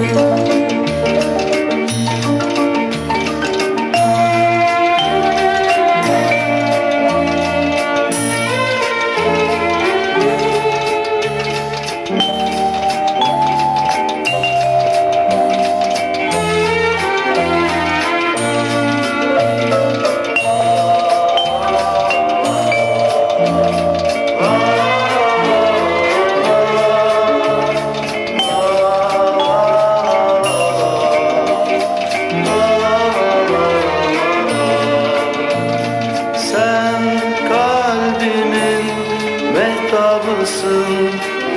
Sen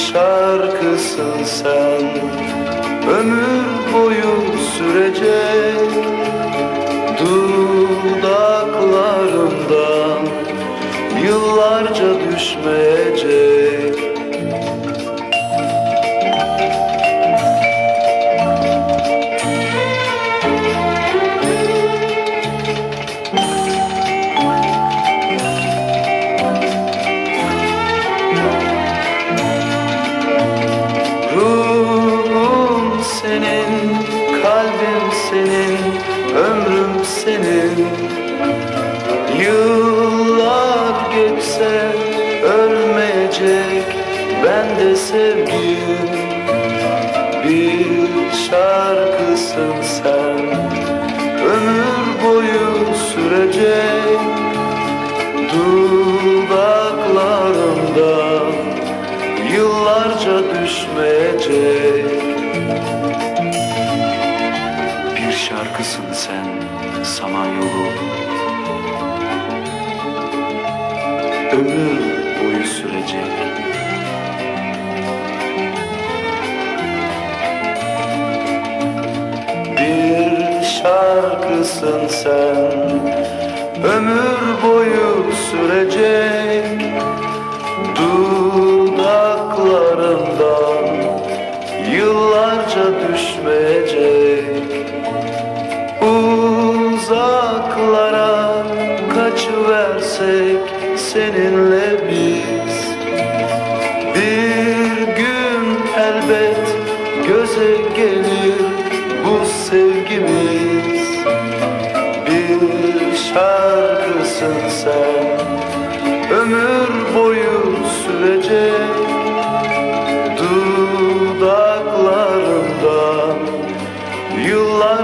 şarkısın sen. Ömür boyu sürecek ölmeyecek ben de sevgim Bir şarkısın sen, ömür boyu sürecek Dudaklarımdan yıllarca düşmeyecek. Bir şarkısın sen samanyolu Ömür şarkısın sen. Ömür boyu sürecek Dudaklarından yıllarca düşmeyecek. Uzaklara kaçıversek seninle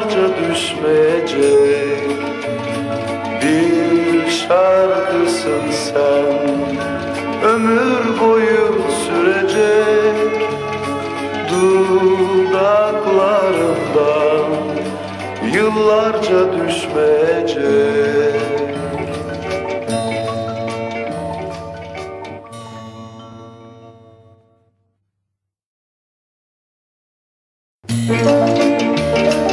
yıllarca düşmeyecek. Bir şarkısın sen ömür boyu sürecek. Dudaklarından yıllarca düşmeyecek. Sen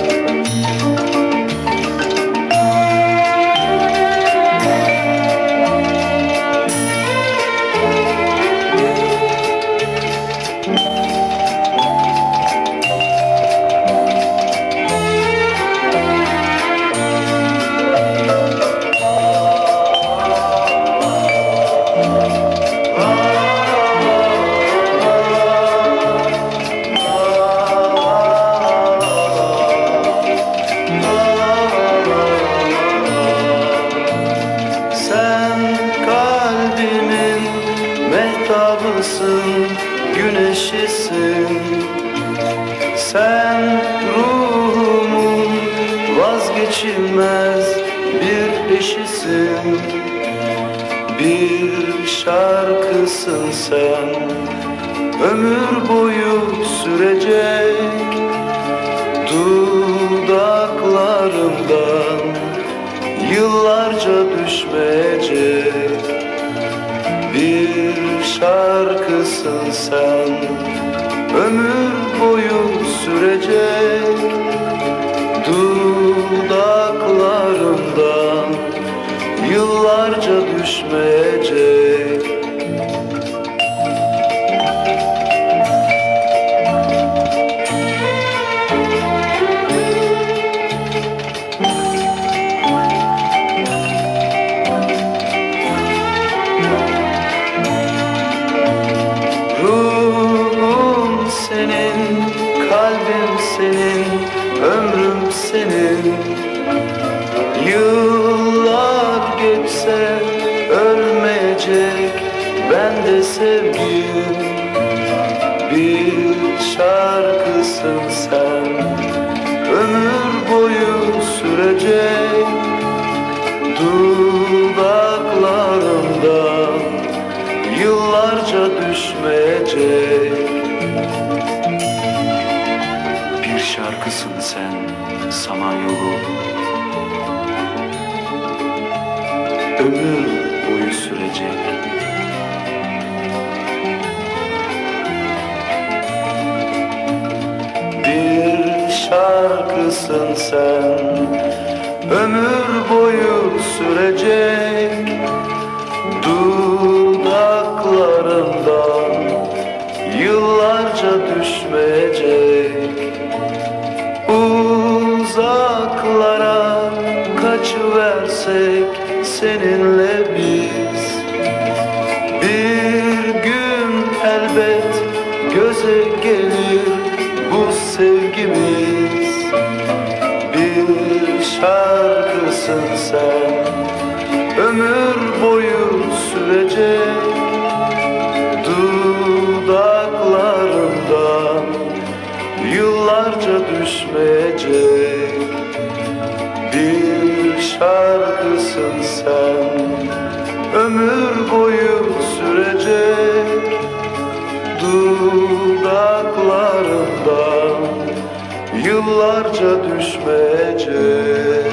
güneşisin Sen ruhumun vazgeçilmez bir eşisin Bir şarkısın sen, ömür boyu sürecek Dudaklarımdan yıllarca düşmeyecek. Bir şarkısın sen. Ömür boyu sürecek sevgim Bir şarkısın sen. Ömür boyu sürecek Dudaklarımdan Yıllarca düşmeyecek. Bir şarkısın sen Samanyolu. Ömür sürecek Bir şarkısın sen Ömür boyu sürecek. Dudaklarından Yıllarca düşmeyecek. Uzaklara kaçıversek seninle sen ömür boyu sürecek Dudaklarından yıllarca düşmeyecek Bir şarkısın sen. Ömür boyu sürecek Dudaklarından yıllarca düşmeyecek